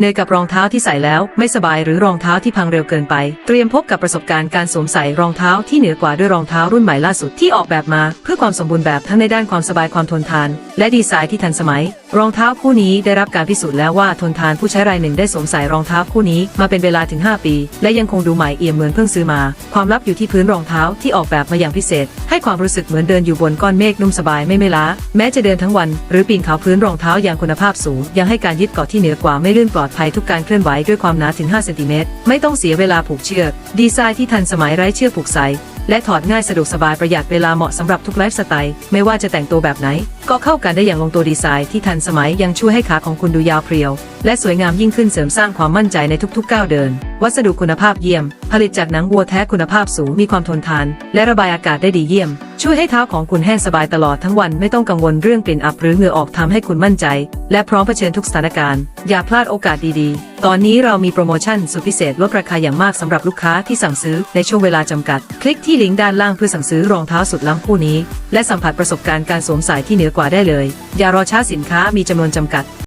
เนยกับรองเท้าที่ใส่แล้วไม่สบายหรือรองเท้าที่พังเร็วเกินไป เตรียมพบกับประสบการณ์การสวมใส่รองเท้าที่เหนือกว่าด้วยรองเท้ารุ่นใหม่ล่าสุดที่ออกแบบมา เพื่อความสมบูรณ์แบบทั้งในด้านความสบายความทนทาน และดีไซน์ที่ทันสมัย รองเท้าคู่นี้ได้รับการพิสูจน์แล้วว่าทนทานผู้ใช้รายหนึ่งได้สวมใส่รองเท้าคู่นี้มาเป็นเวลาถึง 5 ปี และยังคงดูใหม่เอี่ยมเหมือนเพิ่งซื้อมา ความลับอยู่ที่พื้นรองเท้าที่ออกแบบมาอย่างพิเศษ ให้ความรู้สึกเหมือนเดินอยู่บนก้อนเมฆนุ่มสบายไม่เมื่อยล้าแม้จะเดินทั้งวัน หรือปีนเขาพื้นรองเท้าอย่างคุณภาพสูง ยังให้การยึดเกาะที่เหนือกว่าไม่ลื่นปลอดภัยทุกการเคลื่อนไหวด้วยความหนาถึง 5 เซนติเมตร ไม่ต้องเสียเวลาผูกเชือก ดีไซน์ที่ทันสมัยไร้เชือกผูกใสและถอดง่ายสะดวกสบายประหยัดเวลาเหมาะสำหรับทุกไลฟ์สไตล์ ไม่ว่าจะแต่งตัวแบบไหน ก็เข้ากันได้อย่างลงตัวดีไซน์ที่ทันสมัยยังช่วยให้ขาของคุณดูยาวเพรียว และสวยงามยิ่งขึ้นเสริมสร้างความมั่นใจในทุกๆก้าวเดิน วัสดุคุณภาพเยี่ยม ผลิตจากหนังวัวแท้คุณภาพสูงมีความทนทาน และระบายอากาศได้ดีเยี่ยม ช่วยให้เท้าของคุณแห้งสบายตลอดทั้งวันไม่ต้องกังวลเรื่องกลิ่นอับหรือเหงื่อออกทำให้คุณมั่นใจ และพร้อมเผชิญทุกสถานการณ์ อย่าพลาดโอกาสดีๆ ตอนนี้เรามีโปรโมชั่นสุดพิเศษลดราคาอย่างมากสำหรับลูกค้าที่สั่งซื้อในช่วงเวลาจำกัด คลิกที่ลิงก์ด้านล่างเพื่อสั่งซื้อรองเท้าสุดล้ำคู่นี้ และสัมผัสประสบการณ์การสวมใส่ที่เหนือกว่าได้เลย อย่ารอช้าสินค้ามีจำนวนจำกัด